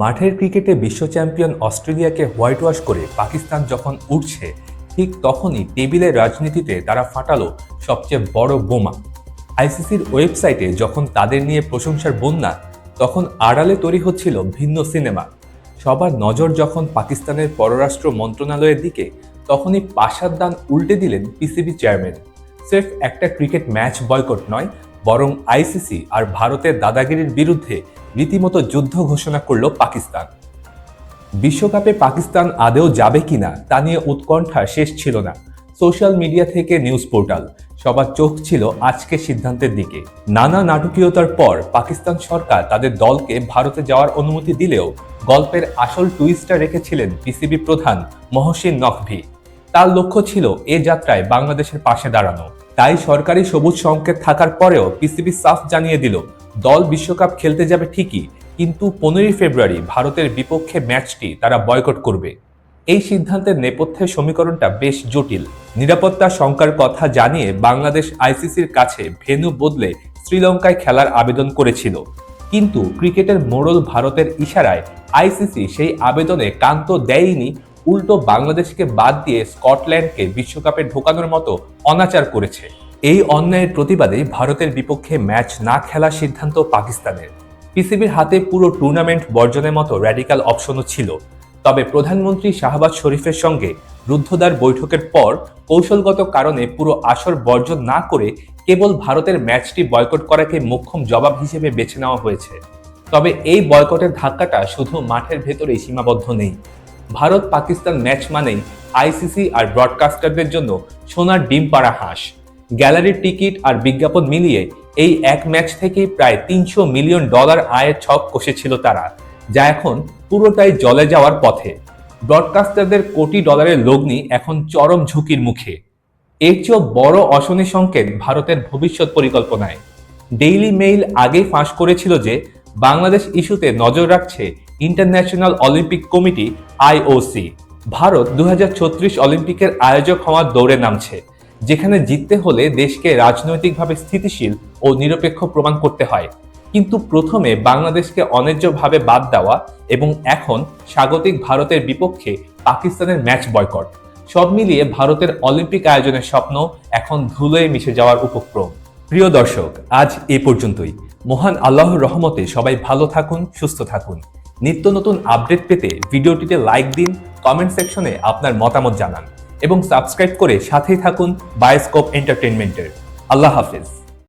মাঠের ক্রিকেটে বিশ্ব চ্যাম্পিয়ন অস্ট্রেলিয়াকে হোয়াইট ওয়াশ করে পাকিস্তান যখন উঠছে ঠিক তখনই টেবিলের রাজনীতিতে তারা ফাটালো সবচেয়ে বড় বোমা। আইসিসির ওয়েবসাইটে যখন তাদের নিয়ে প্রশংসার বন্যা, তখন আড়ালে তৈরি হচ্ছিল ভিন্ন সিনেমা। সবার নজর যখন পাকিস্তানের পররাষ্ট্র মন্ত্রণালয়ের দিকে, তখনই পাশার দান উল্টে দিলেন পিসিবি চেয়ারম্যান। সির্ফ একটা ক্রিকেট ম্যাচ বয়কট নয় বরং আইসিসি আর ভারতের দাদাগিরির বিরুদ্ধে রীতিমতো যুদ্ধ ঘোষণা করল পাকিস্তান। বিশ্বকাপে পাকিস্তান আদেও যাবে কিনা তা নিয়ে উৎকণ্ঠা শেষ ছিল না। সোশ্যাল মিডিয়া থেকে নিউজ পোর্টাল, সবার চোখ ছিল আজকের সিদ্ধান্তের দিকে। নানা নাটকীয়তার পর পাকিস্তান সরকার তাদের দলকে ভারতে যাওয়ার অনুমতি দিলেও গল্পের আসল টুইস্টটা রেখেছিলেন পিসিবি প্রধান মহসিন নকভি। তার লক্ষ্য ছিল এ যাত্রায় বাংলাদেশের পাশে দাঁড়ানো। তাই সরকারি সবুজ সংকেত থাকার পরেও পিসিবি সাফ জানিয়ে দিল, দল বিশ্বকাপ খেলতে যাবে ঠিকই, কিন্তু পনেরোই ফেব্রুয়ারি ভারতের বিপক্ষে ম্যাচটি তারা বয়কট করবে। এই সিদ্ধান্তের নেপথ্যের সমীকরণটা বেশ জটিল। নিরাপত্তা শঙ্কার কথা জানিয়ে বাংলাদেশ আইসিসির কাছে ভেন্যু বদলে শ্রীলঙ্কায় খেলার আবেদন করেছিল। কিন্তু ক্রিকেটের মোড়ল ভারতের ইশারায় আইসিসি সেই আবেদনে কান্ত দেয়নি উল্টো বাংলাদেশকে বাদ দিয়ে স্কটল্যান্ডকে বিশ্বকাপে ঢোকানোর মতো অনাচার করেছে। এই অন্যায়ের প্রতিবাদে ভারতের বিপক্ষে ম্যাচ না খেলার সিদ্ধান্ত পাকিস্তানের। পিসিবির হাতে পুরো টুর্নামেন্ট বর্জনের মতো র্যাডিক্যাল অপশনও ছিল। তবে প্রধানমন্ত্রী শাহবাজ শরীফের সঙ্গে রুদ্ধদ্বার বৈঠকের পর কৌশলগত কারণে পুরো আসর বর্জন না করে কেবল ভারতের ম্যাচটি বয়কট করাকে মোক্ষম জবাব হিসেবে বেছে নেওয়া হয়েছে। তবে এই বয়কটের ধাক্কাটা শুধু মাঠের ভেতরেই সীমাবদ্ধ নেই। ভারত পাকিস্তান ম্যাচ মানেই আইসিসি আর ব্রডকাস্টারদের জন্য সোনার ডিম পাড়া হাঁস। গ্যালারির টিকিট আর বিজ্ঞাপন মিলিয়ে এই এক ম্যাচ থেকেই প্রায় তিনশো মিলিয়ন ডলার আয়ের ছক কষেছিল তারা, যা এখন পুরোটাই জলে যাওয়ার পথে। ব্রডকাস্টারদের কোটি ডলারের লগ্নি এখন চরম ঝুঁকির মুখে। এর চেয়েও বড় অশনি সংকেত ভারতের ভবিষ্যৎ পরিকল্পনায়। ডেইলি মেইল আগেই ফাঁস করেছিল যে, বাংলাদেশ ইস্যুতে নজর রাখছে international Olympic committee IOC. Bharat দু হাজার ছত্রিশ অলিম্পিকের আয়োজক হওয়ার দৌড়ে নামছে, যেখানে জিততে হলে দেশকে রাজনৈতিকভাবে স্থিতিশীল ও নিরপেক্ষ প্রমাণ করতে হয়। কিন্তু প্রথমে বাংলাদেশকে অন্যায্যভাবে বাদ দেওয়া এবং এখন স্বাগতিক ভারতের বিপক্ষে পাকিস্তানের ম্যাচ বয়কট। সব মিলিয়ে ভারতের অলিম্পিক আয়োজনের স্বপ্ন এখন ধুলোয় মিশে যাওয়ার উপক্রম। প্রিয় দর্শক, আজ এ পর্যন্তই। মহান আল্লাহর রহমতে সবাই ভালো থাকুন, সুস্থ থাকুন। নিত্য নতুন আপডেট পেতে ভিডিওটিতে লাইক দিন কমেন্ট সেকশনে আপনার মতামত জানান এবং সাবস্ক্রাইব করে সাথেই থাকুন বায়োস্কোপ এন্টারটেনমেন্টের আল্লাহ হাফেজ।